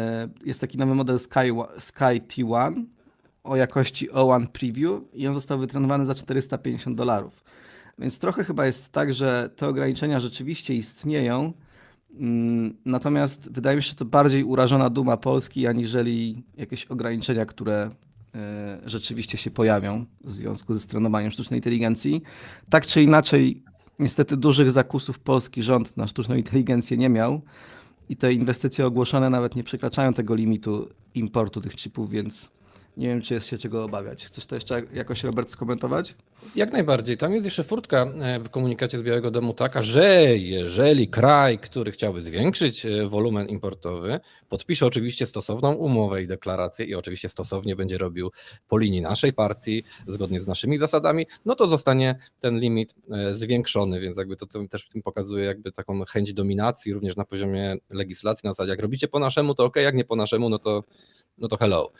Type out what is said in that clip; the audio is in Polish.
E, Jest taki nowy model Sky, Sky T1 o jakości O1 Preview i on został wytrenowany za 450 dolarów. Więc trochę chyba jest tak, że te ograniczenia rzeczywiście istnieją, mm, natomiast wydaje mi się, że to bardziej urażona duma Polski, aniżeli jakieś ograniczenia, które e, rzeczywiście się pojawią w związku ze strenowaniem sztucznej inteligencji. Tak czy inaczej, niestety dużych zakusów polski rząd na sztuczną inteligencję nie miał i te inwestycje ogłoszone nawet nie przekraczają tego limitu importu tych chipów, więc nie wiem, czy jest się czego obawiać. Chcesz to jeszcze jakoś, Robert, skomentować? Jak najbardziej. Tam jest jeszcze furtka e, w komunikacie z Białego Domu taka, że jeżeli kraj, który chciałby zwiększyć e, wolumen importowy, podpisze oczywiście stosowną umowę i deklarację i oczywiście stosownie będzie robił po linii naszej partii, zgodnie z naszymi zasadami, no to zostanie ten limit e, zwiększony, więc jakby to, też w tym pokazuje jakby taką chęć dominacji również na poziomie legislacji, na zasadzie jak robicie po naszemu, to ok, jak nie po naszemu, no to, no to hello.